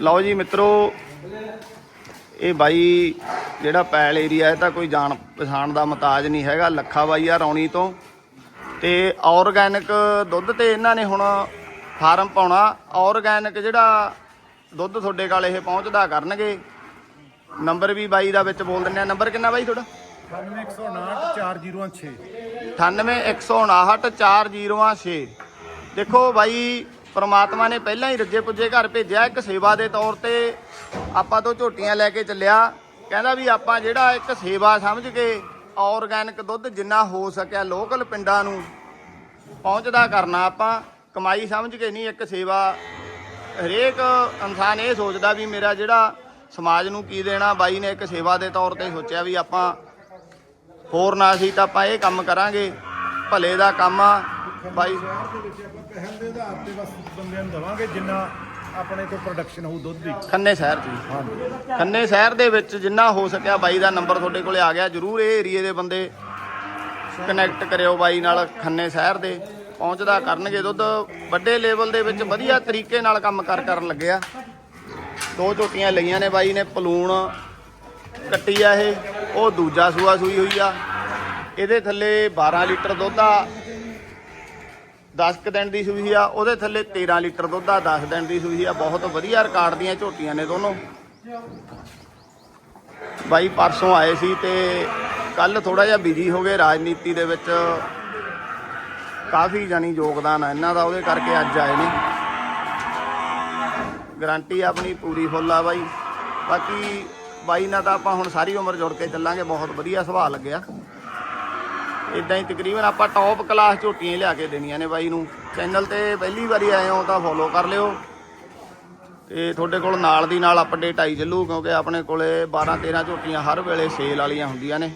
ਲਓ ਜੀ ਮਿੱਤਰੋ ਇਹ ਬਾਈ ਜਿਹੜਾ ਪੈਲ ਏਰੀਆ ਹੈ ਤਾਂ ਕੋਈ ਜਾਣ ਪਛਾਣ ਦਾ ਮਤਾਜ ਨਹੀਂ ਹੈਗਾ ਲੱਖਾ ਬਾਈ ਆ ਰੌਣੀ ਤੋਂ। ਤੇ ਆਰਗੈਨਿਕ ਦੁੱਧ ਤੇ ਇਹਨਾਂ ਨੇ ਹੁਣ ਫਾਰਮ ਪਾਉਣਾ। ਆਰਗੈਨਿਕ ਜਿਹੜਾ ਦੁੱਧ ਤੁਹਾਡੇ ਕੋਲ ਇਹ ਪਹੁੰਚਦਾ ਕਰਨਗੇ। ਨੰਬਰ ਵੀ ਬਾਈ ਦਾ ਵਿੱਚ ਬੋਲ ਦਿੰਦੇ ਆ। ਨੰਬਰ ਕਿੰਨਾ ਬਾਈ ਤੁਹਾਡਾ? 91094006 98159406 ਦੇਖੋ ਬਾਈ ਪ੍ਰਮਾਤਮਾ ਨੇ ਪਹਿਲਾਂ ਹੀ ਰੱਜੇ ਪੁੱਜੇ ਘਰ ਭੇਜਿਆ ਇੱਕ ਸੇਵਾ ਦੇ ਤੌਰ ਤੇ। ਆਪਾਂ ਤੋਂ ਝੋਟੀਆਂ ਲੈ ਕੇ ਚੱਲਿਆ। ਕਹਿੰਦਾ ਵੀ ਆਪਾਂ ਜਿਹੜਾ ਇੱਕ ਸੇਵਾ ਸਮਝ ਕੇ ਆਰਗੈਨਿਕ ਦੁੱਧ ਜਿੰਨਾ ਹੋ ਸਕਿਆ ਲੋਕਲ ਪਿੰਡਾਂ ਨੂੰ ਪਹੁੰਚਦਾ ਕਰਨਾ ਆਪਾਂ, ਕਮਾਈ ਸਮਝ ਕੇ ਨਹੀਂ ਇੱਕ ਸੇਵਾ। ਹਰੇਕ ਇਨਸਾਨ ਇਹ ਸੋਚਦਾ ਵੀ ਮੇਰਾ ਜਿਹੜਾ ਸਮਾਜ ਨੂੰ ਕੀ ਦੇਣਾ, ਬਾਈ ਨੇ ਇੱਕ ਸੇਵਾ ਦੇ ਤੌਰ ਤੇ ਸੋਚਿਆ ਵੀ ਆਪਾਂ ਹੋਰ ਨਾ ਸੀ ਤਾਂ ਆਪਾਂ ਇਹ ਕੰਮ ਕਰਾਂਗੇ। ਭਲੇ ਦਾ ਕੰਮ ਆ ਬਾਈ। ਸ਼ਹਿਰ ਦੇ ਵਿੱਚ ਆਪਾਂ ਪਹਿਲ ਦੇ ਆਧਾਰ ਤੇ ਬਸ ਬੰਦਿਆਂ ਨੂੰ ਦਵਾਂਗੇ ਜਿੰਨਾ ਆਪਣੇ ਤੋਂ ਪ੍ਰੋਡਕਸ਼ਨ ਹੋਊ ਦੁੱਧ ਦੀ। ਖੰਨੇ ਸ਼ਹਿਰ ਜੀ ਹਾਂਜੀ। ਖੰਨੇ ਸ਼ਹਿਰ ਦੇ ਵਿੱਚ ਜਿੰਨਾ ਹੋ ਸਕਿਆ ਬਾਈ ਦਾ ਨੰਬਰ ਤੁਹਾਡੇ ਕੋਲੇ ਆ ਗਿਆ। ਜਰੂਰ ਇਹ ਏਰੀਏ ਦੇ ਬੰਦੇ ਕਨੈਕਟ ਕਰਿਓ ਬਾਈ ਨਾਲ ਖੰਨੇ ਸ਼ਹਿਰ ਦੇ। ਪਹੁੰਚਦਾ ਕਰਨਗੇ ਦੁੱਧ। ਵੱਡੇ ਲੈਵਲ ਦੇ ਵਿੱਚ ਵਧੀਆ ਤਰੀਕੇ ਨਾਲ ਕੰਮ ਕਰ ਕਰਨ ਲੱਗਿਆ ਦੋ ਝੋਟੀਆਂ ਲਈਆਂ ਨੇ ਬਾਈ ਨੇ ਪਲੂਣ ਕੱਟੀ ਆ ਇਹ। ਉਹ ਦੂਜਾ ਸੂਆ ਸੂਈ ਹੋਈ ਆ। ਇਹਦੇ ਥੱਲੇ 12 ਲੀਟਰ ਦੁੱਧ ਆ। 10 ਕੁ ਦਿਨ ਦੀ ਸੂਈ ਆ, ਉਹਦੇ ਥੱਲੇ 13 ਲੀਟਰ ਦੁੱਧ ਆ 10 ਦਿਨ ਦੀ ਸੂਈ ਆ। ਬਹੁਤ ਵਧੀਆ ਰਿਕਾਰਡ ਦੀਆਂ ਝੋਟੀਆਂ ਨੇ ਦੋਨੋਂ। ਬਾਈ, ਪਰਸੋਂ ਆਏ ਸੀ ਤੇ ਕੱਲ ਥੋੜਾ ਜਿਹਾ ਬਿਜ਼ੀ ਹੋ ਗਏ। ਰਾਜਨੀਤੀ ਦੇ ਵਿੱਚ ਕਾਫੀ ਜਾਨੀ ਯੋਗਦਾਨ ਆ ਇਹਨਾਂ ਦਾ, ਉਹਦੇ ਕਰਕੇ ਅੱਜ ਆਏ ਨੇ। ਗਰੰਟੀ ਆਪਣੀ ਪੂਰੀ ਫੁੱਲ ਆ ਬਾਈ। ਬਾਕੀ ਬਾਈ ਨਾਲ ਤਾਂ ਆਪਾਂ ਹੁਣ ਸਾਰੀ ਉਮਰ ਜੁੜ ਕੇ ਚੱਲਾਂਗੇ। ਬਹੁਤ ਵਧੀਆ ਸੁਭਾਅ ਲੱਗਿਆ। ਇਦਾਂ ਹੀ ਤਕਰੀਬਨ ਆਪਾਂ ਟੌਪ ਕਲਾਸ ਝੋਟੀਆਂ ਲਿਆ ਕੇ ਦੇਣੀਆਂ ਨੇ ਬਾਈ ਨੂੰ। ਚੈਨਲ ਤੇ ਪਹਿਲੀ ਵਾਰੀ ਆਏ ਹੋ ਤਾਂ ਫੋਲੋ ਕਰ ਲਿਓ। ਤੇ ਤੁਹਾਡੇ ਕੋਲ ਨਾਲ ਦੀ ਨਾਲ ਅਪਡੇਟ ਆਈ ਚੱਲੂ ਕਿਉਂਕਿ ਆਪਣੇ ਕੋਲੇ 12 13 ਝੋਟੀਆਂ ਹਰ ਵੇਲੇ ਸੇਲ ਵਾਲੀਆਂ ਹੁੰਦੀਆਂ ਨੇ।